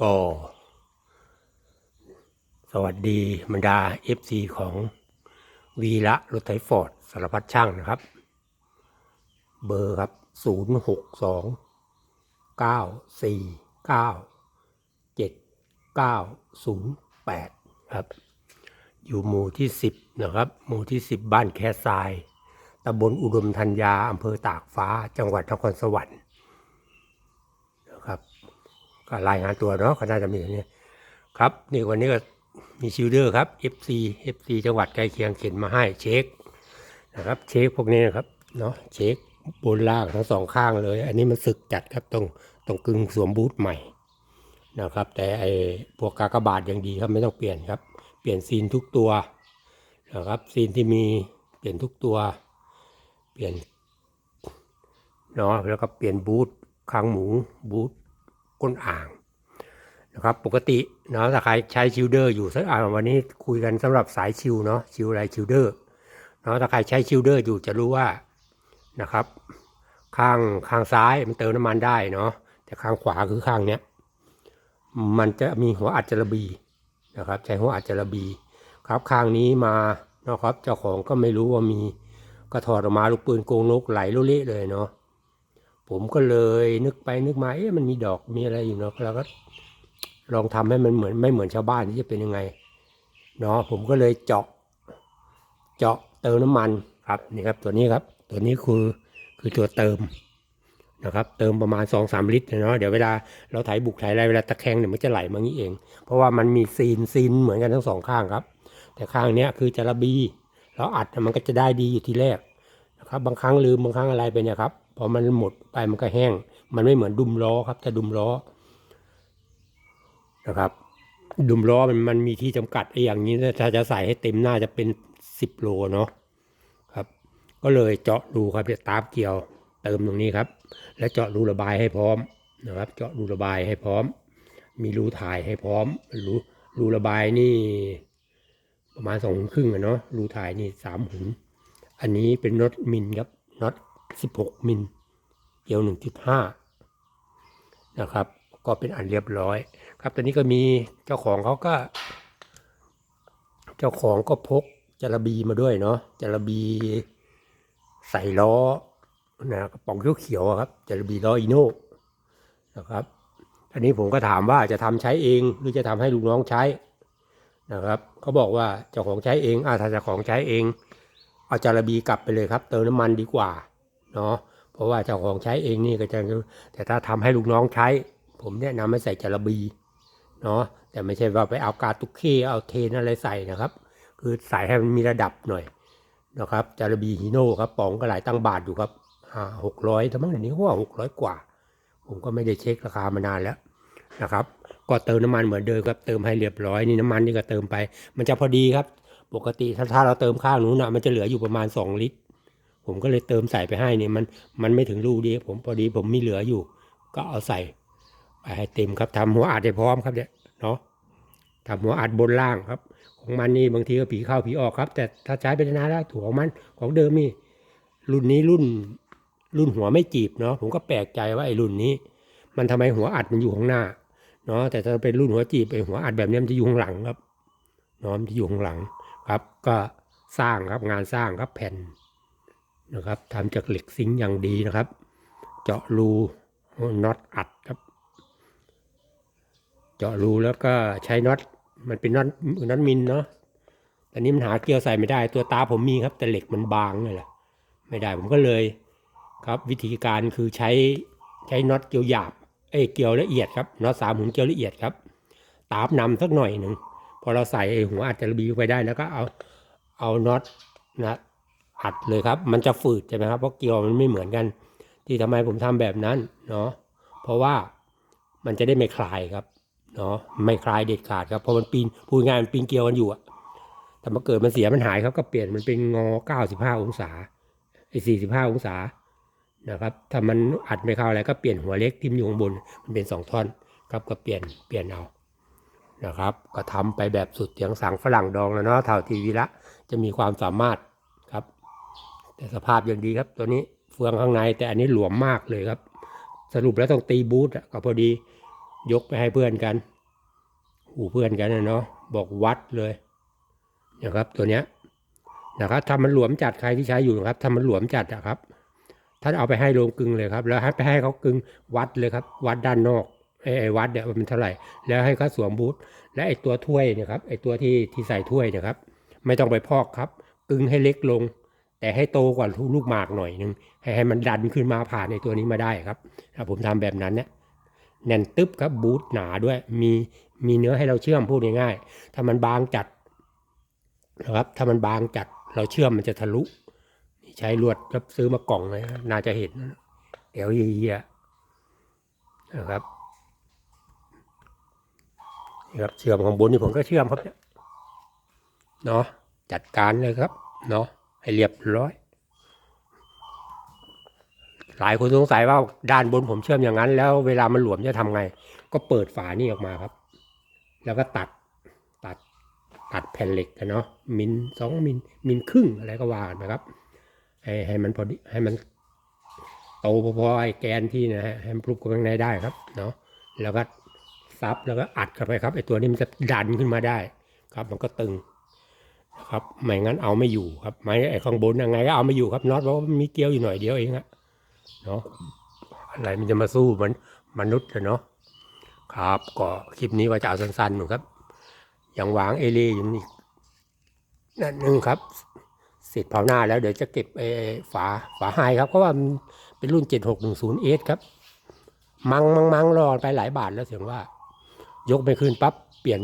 ก็สวัสดีบรรดา FC ของวีระรถไถฟอร์ดสารพัดช่างนะครับ เบอร์ครับ 0 6 2 9 4 9 7 9 0 8 ครับ อยู่หมู่ที่ 10 นะครับ หมู่ที่ 10 บ้านแคทรายตำบลอุดมธัญญาอำเภอตากฟ้าจังหวัดนครสวรรค์นะครับ ก็รายงานตัวเนาะก็น่าจะมีอย่างนี้ครับนี่วันนี้ก็มีชิลเดอร์ครับ FC FC จังหวัดใกล้เคียงเขียนมาให้เช็คนะครับเช็คพวกนี้นะครับเนาะเช็คบนล่างทั้งสองข้างเลย อันนี้มันสึกจัดครับต้องต้องกึ่งสวมบูทใหม่นะครับ แต่ไอพวกกากบาทยังดีครับไม่ต้องเปลี่ยนครับ เปลี่ยนซีนทุกตัวนะครับซีนที่มีเปลี่ยนทุกตัว เปลี่ยนเนาะแล้วก็เปลี่ยนบูทคางหมูบูท ก้นอ่างนะครับปกติเนาะถ้าใครใช้ชิลเดอร์อยู่สักอ่าวันนี้คุยกันสำหรับสายชิลเนาะชิลไรชิลเดอร์เนาะถ้าใครใช้ชิลเดอร์อยู่จะรู้ว่านะครับ ข้างข้างซ้ายมันเติมน้ำมันได้เนาะแต่ข้างขวาคือข้างเนี้ยมันจะมีหัวอัดจระบีนะครับใช้หัวอัดจระบีครับข้างนี้มาเนาะครับเจ้าของก็ไม่รู้ว่ามีก็ถอดออกมาลูกปืนโกงนกไหลโลเละเลยเนาะ ผมก็เลยนึกไปนึกมาเอ๊ะมันมีดอกมีอะไรอยู่เนาะแล้วก็ลองทำให้มันเหมือนไม่เหมือนชาวบ้านที่จะเป็นยังไงเนาะผมก็เลยเจาะ เจาะเติมน้ำมันครับนี่ครับ ตัวนี้ครับ ตัวนี้คือคือตัวเติมนะครับ เติมประมาณ2อสลิตรเนาะเดี๋ยวเวลาเราถ่ายบุกถ่ายอะไรเวลาตะแคงเนี่ยมันจะไหลมางี้เอง เพราะว่ามันมีซีนซีนเหมือนกันทั้งสองข้างครับ แต่ข้างเนี้ยคือจะระบีเราอัดมันก็จะได้ดีอยู่ทีแรก ครับบางครั้งลืมบางครั้งอะไรไปเนี่ยครับพอมันหมดไปมันก็แห้ง มันไม่เหมือนดุมล้อครับถ้าดุมล้อนะครับ ดุมล้อมันมันมีที่จำกัดไอ้อย่างนี้ถ้าจะใส่ให้เต็มหน้าจะเป็นสิบโลเนาะครับ ก็เลยเจาะรูครับเนี่ยตามเกี่ยวเติมตรงนี้ครับ และเจาะรูระบายให้พร้อมนะครับ เจาะรูระบายให้พร้อม มีรูถ่ายให้พร้อมรูรูระบายนี่ ประมาณสองหุ่นครึ่งอะเนาะรูถ่ายนี่สามหุ่น อันนี้เป็นน็อตมิลครับน็อตสิบหกมิลเกี่ยวหนึ่งจุดห้านะครับ ก็เป็นอันเรียบร้อย ครับตอนนี้ก็มีเจ้าของเขาก็ เจ้าของก็พกจระบีมาด้วยเนาะจระบีใส่ล้อนะกระป๋องเขียวๆครับจระบีล้ออีโน่นะครับอันนี้ผมก็ถามว่าจะทำใช้เองหรือจะทำให้ลูกน้องใช้นะครับเขาบอกว่าเจ้าของใช้เองอ่าถ้าเจ้าของใช้เอง เอาจารบีกลับไปเลยครับ เติมน้ำมันดีกว่าเนาะเพราะว่าเจ้าของใช้เองนี่ก็จะแต่ถ้าทำให้ลูกน้องใช้ ผมแนะนำให้ใส่จารบีเนาะแต่ไม่ใช่ว่าไปเอากาตุกเคเอาเทนอะไรใส่นะครับ คือใส่ให้มันมีระดับหน่อยนะครับจารบีฮีโน่ครับป๋องก็หลายตั้งบาทอยู่ครับหกร้อยแต่มั้งเดี๋ยวนี้ว่าหกร้อยกว่า ผมก็ไม่ได้เช็คราคามานานแล้วนะครับ ก็เติมน้ำมันเหมือนเดิมครับ เติมให้เรียบร้อยนี่น้ำมันนี่ก็เติมไป มันจะพอดีครับ ปกติถ้าถ้าเราเติมข้างนู้นนะมันจะเหลืออยู่ประมาณ 2 ลิตร ผมก็เลยเติมใส่ไปให้เนี่ยมันมันไม่ถึงรูดี ผมพอดีผมมีเหลืออยู่ ก็เอาใส่ไปให้เต็มครับทำหัวอัดให้พร้อมครับเนี่ยเนาะทำหัวอัดบนล่างครับ ของมันนี่บางทีก็ผีเข้าผีออกครับ แต่ถ้าใช้ไปนานแล้วถั่วของมันของเดิมนี่รุ่นนี้รุ่นรุ่นหัวไม่จีบเนาะผมก็แปลกใจว่าไอ้รุ่นนี้ มันทำไมหัวอัดมันอยู่ข้างหน้าเนาะแต่ถ้าเป็นรุ่นหัวจีบไอ้หัวอัดแบบนี้มันจะอยู่ข้างหลังครับเนาะมันจะอยู่ข้างหลัง ครับก็สร้างครับงานสร้างครับแผ่นนะครับทำจากเหล็กซิงค์อย่างดีนะครับ เจาะรูน็อตอัดครับ เจาะรูแล้วก็ใช้น็อตมันเป็นน็อตน็อตมินเนาะตอนนี้มันหาเกลียวใส่ไม่ได้ ตัวตาผมมีครับ แต่เหล็กมันบางเลยแหละไม่ได้ผมก็เลยครับวิธีการคือใช้ใช้น็อตเกลียวหยาบเอ้เกลียวละเอียดครับน็อตสามหุ่นเกลียวละเอียดครับ ตามนำสักหน่อยหนึ่ง อเราใส่ไอ้หัวอัดจะบีไปได้แล้วก็เอาเอาน็อตนะอัดเลยครับ มันจะฝืดใช่ไหมครับเพราะเกลียวมันไม่เหมือนกัน ที่ทำไมผมทำแบบนั้นเนาะเพราะว่ามันจะได้ไม่คลายครับเนาะไม่คลายเด็ดขาดครับเพราะมันปีนพูดง่ายมันปีนเกลียวกันอยู่อะแต่มาเกิดมันเสียมันหายครับก็เปลี่ยนมันเป็นงอ 95 องศาไอ้45 องศานะครับถ้ามันอัดไม่เข้าอะไรก็เปลี่ยนหัวเล็กทิ่มอยู่ข้างบนมันเป็นสองท่อนครับก็เปลี่ยนเปลี่ยนเอา นะครับ ก็ทำไปแบบสุดเสียงสังฝรั่งดองแล้วเนาะเท่าทีวีละจะมีความสามารถครับ แต่สภาพยังดีครับตัวนี้เฟืองข้างในแต่อันนี้หลวมมากเลยครับ สรุปแล้วต้องตีบูทอะก็พอดียกไปให้เพื่อนกันหูเพื่อนกันนะเนาะบอกวัดเลยนะครับตัวเนี้ยนะครับถ้ามันหลวมจัดใครที่ใช้อยู่นะครับถ้ามันหลวมจัดอะครับท่านเอาไปให้โรงกึงเลยครับ แล้วให้ไปให้เขากึงวัดเลยครับ วัดด้านนอก วัดเนี่ยมันเท่าไหร่ แล้วให้เขาสวมบูทและไอ้ตัวถ้วยเนี่ยครับไอ้ตัวที่ที่ใส่ถ้วยเนะครับ ไม่ต้องไปพอกครับกึงให้เล็กลง แต่ให้โตกว่าลูกหมากหน่อยหนึงให้ให้มันดันขึ้นมาผ่านในตัวนี้มาได้ครับถ้าผมทำแบบนั้นเนี่ยแน่นตึ๊บครับบูทหนาด้วยมีมีเนื้อให้เราเชื่อมพูดง่ายๆถ้ามันบางจัดนะครับถ้ามันบางจัดเราเชื่อมมันจะทะลุใช้ลวดครับซื้อมากล่องเลยน่าจะเห็นเดี๋ยวเยียนะครับ ครับเชื่อมของบนนี่ผมก็เชื่อมครับเนี่ยเนาะจัดการเลยครับ เนาะให้เรียบร้อยหลายคนสงสัยว่าด้านบนผมเชื่อมอย่างนั้น แล้วเวลามันหลวมจะทำไง ก็เปิดฝานี่ออกมาครับ แล้วก็ตัดตัดตัดแผ่นเหล็กกันเนาะมิลสองมิลมิลครึ่งอะไรก็ว่ากันนะครับ ให้ให้มันพอดีให้มันโตพอๆไอ้แกนที่นะฮะให้มันปลุกข้างในได้ครับเนาะแล้วก็ ซับแล้วก็อัดเข้าไปครับไอตัวนี้มันจะดันขึ้นมาได้ครับ มันก็ตึงนะครับไม่งั้นเอาไม่อยู่ครับไม้ไอข้างบนยังไงก็เอาไม่อยู่ครับน็อตเพราะว่ามันมีเกลียวอยู่หน่อยเดียวเองอะเนาะอะไรมันจะมาสู้เหมันมนุษย์อะเนาะครับก็คลิปนี้ว่าจะเอาสั้นๆหนูครับอยังวางเอเลีอยู่นี่นั่นหนึ่งครับเสร็จเผาหน้าแล้วเดี๋ยวจะเก็บไอ้ฝาฝาไฮครับเพราะว่ามันเป็นรุ่น 7610 s ครับ มังมังมังรอไปหลายบาทแล้วเสียงว่า ยกไปขึ้นปั๊บเปลี่ยน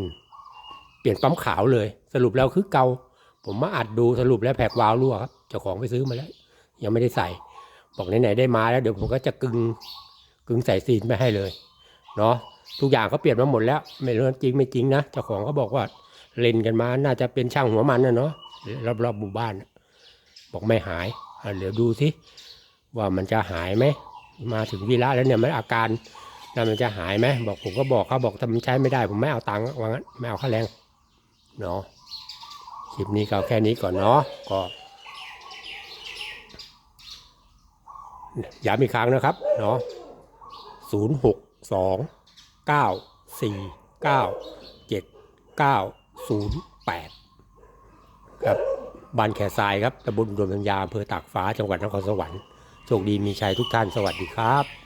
เปลี่ยนปั๊มขาวเลย สรุปแล้วคือเกา ผมมาอัดดูสรุปแล้วแผกวาล์วรั่วครับเจ้าของไปซื้อมาแล้ว ยังไม่ได้ใส่ บอกไหนๆได้มาแล้วเดี๋ยวผมก็จะกึงกึงใส่ซีนไปให้เลยเนาะทุกอย่างเขาเปลี่ยนมาหมดแล้ว ไม่รู้จริงไม่จริงนะเจ้าของเขาบอกว่าเล่นกันมาน่าจะเป็นช่างหัวมันนะเนาะรอบๆหมู่บ้าน บอกไม่หายเดี๋ยวดูสิว่ามันจะหายไหมมาถึงวีระแล้วเนี่ยมันอาการ นั่นมันจะหายไหมบอกผมก็บอกเขาบอกถ้ามันใช้ไม่ได้ ผมไม่เอาตังค์ว่างั้นไม่เอาค่าแรงเนาะคลิปนี้ก็แค่นี้ก่อนเนาะก็ย้ำอีกครั้งนะครับเนาะศูนย์หกสองเก้าสี่เก้าเจ็ดเก้าศูนย์แปดครับบ้านแขทรายครับตำบลรวมสัญญาอำเภอตากฟ้าจังหวัดนครสวรรค์โชคดีมีชัยทุกท่านสวัสดีครับ